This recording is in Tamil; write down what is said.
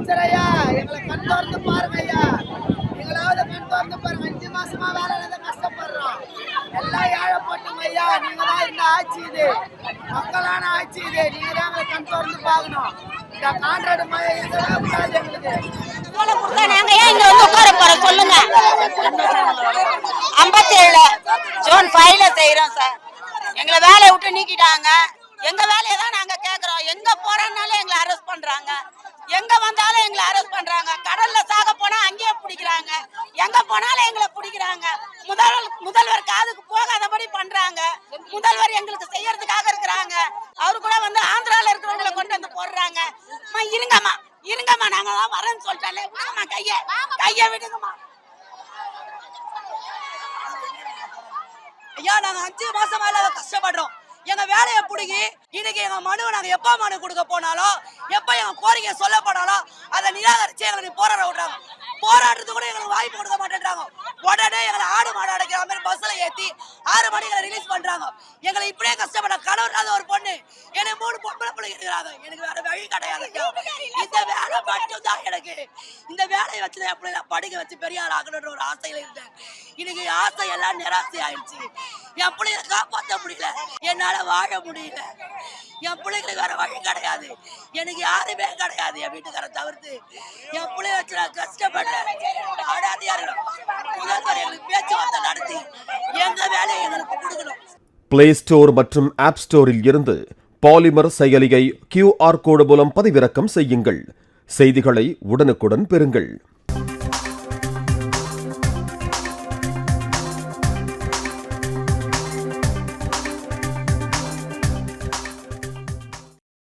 முதலமைச்சர் ஐயா எங்களை கண் திறந்து பாருங்க ஐயா. எங்களாவது கண் திறந்து பாருங்க. அஞ்சு மாசமா வேலை இல்லாத கஷ்டப்படுறோம். எல்லாம் ஏழைப்பட்டோம் ஐயா. நீங்க தான் இந்த ஆட்சி இது. மக்களான ஆட்சி இது. நீங்க தான் எங்களை கண் திறந்து பார்க்கணும். இந்த கான்ட்ராக்ட் மழை இதெல்லாம் கூடாது எங்களுக்கு. போல நாங்க ஏன் இங்க வந்து உட்கார போறோம்? சொல்லுங்க. ஐம்பத்தி ஏழு ஜூன் ஃபைவ்ல செய்யறோம் சார். எங்களை வேலையை விட்டு நீக்கிட்டாங்க. எங்க வேலையை தான் நாங்க கேக்குறோம். எங்க போ எங்க வந்தாலும் எங்களை அரெஸ்ட் பண்றாங்க. கடல்ல சாக போனா அங்கேயே பிடிக்கிறாங்க. எங்க போனாலும் எங்களை பிடிக்கிறாங்க. முதல் முதல்வர் காதுக்கு போகாதபடி பண்றாங்க. முதல்வர் எங்களுக்கு செய்யறதுக்காக இருக்கிறாங்க. அவரு கூட வந்து ஆந்திரால இருக்கிறவங்களை கொண்டு வந்து போடுறாங்க. அம்மா இருங்கம்மா. இருங்கம்மா நாங்க தான் வரேன்னு சொல்லிட்டாலே விடுங்கம்மா கைய. கைய விடுங்கம்மா. ஐயா நாங்க அஞ்சு மாசமா இல்லாத கஷ்டப்படுறோம். எங்க வேலையை பிடிக்கி இன்னைக்கு எங்க மனுவை நாங்க எப்ப மனு கொடுக்க போனாலும் எப்ப எங்க கோரிக்கை சொல்லப்படாலும் அதை நிராகரிச்சு எங்களுக்கு போராட விடுறாங்க போராடுறது கூட எங்களுக்கு வாய்ப்பு கொடுக்க மாட்டேன்றாங்க. உடனே எங்களை ஆடு மாடு அடைக்கிற மாதிரி பஸ்ல ஏத்தி ஆறு மணிக்கு ரிலீஸ் பண்றாங்க. எங்களை இப்படியே கஷ்டப்பட கணவர் ஒரு பொண்ணு. எனக்கு மூணு பொம்பளை பிள்ளை இருக்கிறாங்க. எனக்கு வேற வழி கிடையாது இந்த வேலை மட்டும் தான் எனக்கு. இந்த வேலையை வச்சு எப்படி படிக்க வச்சு பெரிய ஆள் ஆகணுன்ற ஒரு ஆசையில இருந்தேன். இன்னைக்கு ஆசை எல்லாம் நிராசை ஆயிடுச்சு. என் பிள்ளைகளை காப்பாற்ற முடியல. என்னால் வாழ முடியல. என் பிள்ளைகளுக்கு வேற வழி கிடையாது. எனக்கு யாருமே கிடையாது. என் வீட்டுக்கார தவிர்த்து. என் பிள்ளைய வச்சு நான் கஷ்டப்படுறேன். அடாதியார்கள் முதல்வர் எங்களுக்கு பேச்சுவார்த்தை நடத்தி எங்க வேலையை எங்களுக்கு கொடுக்கணும். பிளே ஸ்டோர் மற்றும் ஆப் ஸ்டோரில் இருந்து பாலிமர் செயலியை கியூஆர் கோடு மூலம் பதிவிறக்கம் செய்யுங்கள். செய்திகளை உடனுக்குடன் பெறுங்கள்.